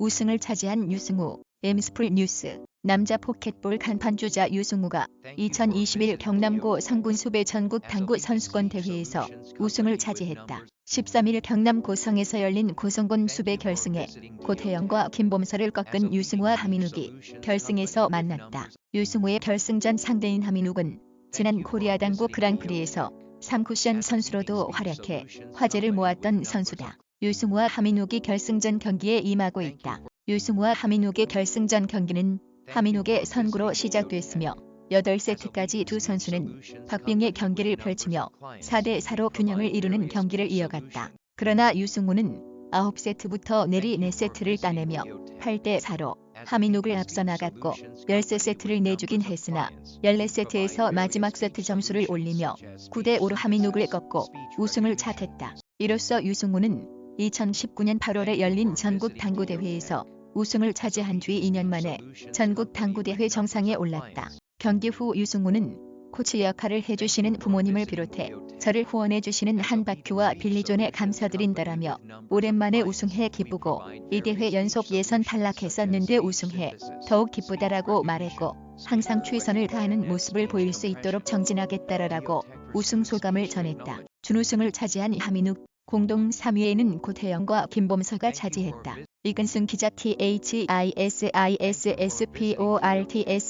우승을 차지한 유승우, 엠스플 뉴스, 남자 포켓볼 간판주자 유승우가 2021 경남고 성군수배 전국 당구 선수권 대회에서 우승을 차지했다. 13일 경남 고성에서 열린 고성군 수배 결승에 고태영과 김범서를 꺾은 유승우와 하민욱이 결승에서 만났다. 유승우의 결승전 상대인 하민욱은 지난 코리아 당구 그랑프리에서 3쿠션 선수로도 활약해 화제를 모았던 선수다. 유승우와 하민욱이 결승전 경기에 임하고 있다. 유승우와 하민욱의 결승전 경기는 하민욱의 선구로 시작됐으며 8세트까지 두 선수는 박빙의 경기를 펼치며 4대4로 균형을 이루는 경기를 이어갔다. 그러나 유승우는 9세트부터 내리 4세트를 따내며 8대4로 하민욱을 앞서 나갔고 13세트를 내주긴 했으나 14세트에서 마지막 세트 점수를 올리며 9대5로 하민욱을 꺾고 우승을 차지했다. 이로써 유승우는 2019년 8월에 열린 전국 당구대회에서 우승을 차지한 뒤 2년 만에 전국 당구대회 정상에 올랐다. 경기 후 유승우는 코치 역할을 해주시는 부모님을 비롯해 저를 후원해주시는 한바큐와 빌리존에 감사드린다라며 오랜만에 우승해 기쁘고 이 대회 연속 예선 탈락했었는데 우승해 더욱 기쁘다라고 말했고 항상 최선을 다하는 모습을 보일 수 있도록 정진하겠다라고 우승 소감을 전했다. 준우승을 차지한 하민욱 공동 3위에는 고태영과 김범서가 차지했다. 이근승 기자 THISISSPORTS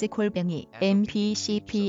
골뱅이 mpcplus.com